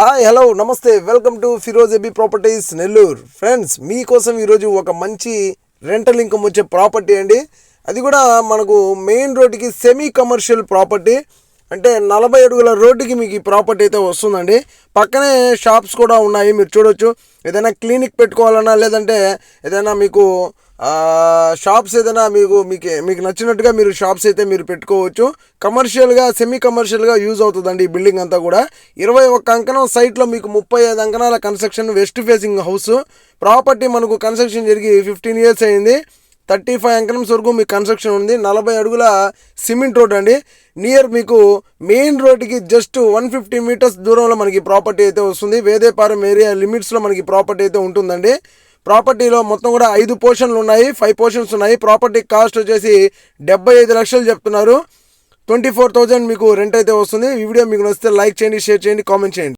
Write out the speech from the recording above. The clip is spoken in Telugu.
హాయ్ హలో నమస్తే welcome to Firoz A B properties Nellore friends మీకోసం ఈరోజు ఒక మంచి రెంటల్ ఇన్కమ్ వచ్చే ప్రాపర్టీ అండి. అది కూడా మనకు మెయిన్ రోడ్డుకి సెమీ కమర్షియల్ ప్రాపర్టీ అంటే నలభై అడుగుల రోడ్డుకి మీకు ఈ ప్రాపర్టీ అయితే వస్తుందండి. పక్కనే షాప్స్ కూడా ఉన్నాయి మీరు చూడొచ్చు. ఏదైనా క్లినిక్ పెట్టుకోవాలన్నా లేదంటే ఏదైనా మీకు షాప్స్ ఏదైనా మీకు మీకు మీకు నచ్చినట్టుగా మీరు షాప్స్ అయితే మీరు పెట్టుకోవచ్చు. కమర్షియల్గా సెమీ కమర్షియల్గా యూజ్ అవుతుందండి ఈ బిల్డింగ్ అంతా కూడా. ఇరవై ఒక్క అంకణం సైట్లో మీకు ముప్పై ఐదు అంకణాల construction west facing house. Property మనకు కన్స్ట్రక్షన్ జరిగి ఫిఫ్టీన్ ఇయర్స్ అయింది. థర్టీ ఫైవ్ అంకణమ్స్ వరకు మీకు కన్స్ట్రక్షన్ ఉంది. నలభై అడుగుల సిమెంట్ రోడ్ అండి. నియర్ మీకు మెయిన్ రోడ్కి జస్ట్ వన్ ఫిఫ్టీ మీటర్స్ దూరంలో మనకి ప్రాపర్టీ అయితే వస్తుంది. వేదేపారం ఏరియా లిమిట్స్లో మనకి ప్రాపర్టీ అయితే ఉంటుందండి. ప్రాపర్టీలో మొత్తం కూడా ఐదు పోర్షన్లు ఉన్నాయి. ఫైవ్ పోర్షన్స్ ఉన్నాయి. ప్రాపర్టీ కాస్ట్ వచ్చేసి డెబ్బై ఐదు లక్షలు చెప్తున్నారు. ట్వంటీ ఫోర్ థౌజండ్ మీకు రెంట్ అయితే వస్తుంది. ఈ వీడియో మీకు నచ్చితే లైక్ చేయండి షేర్ చేయండి కామెంట్ చేయండి.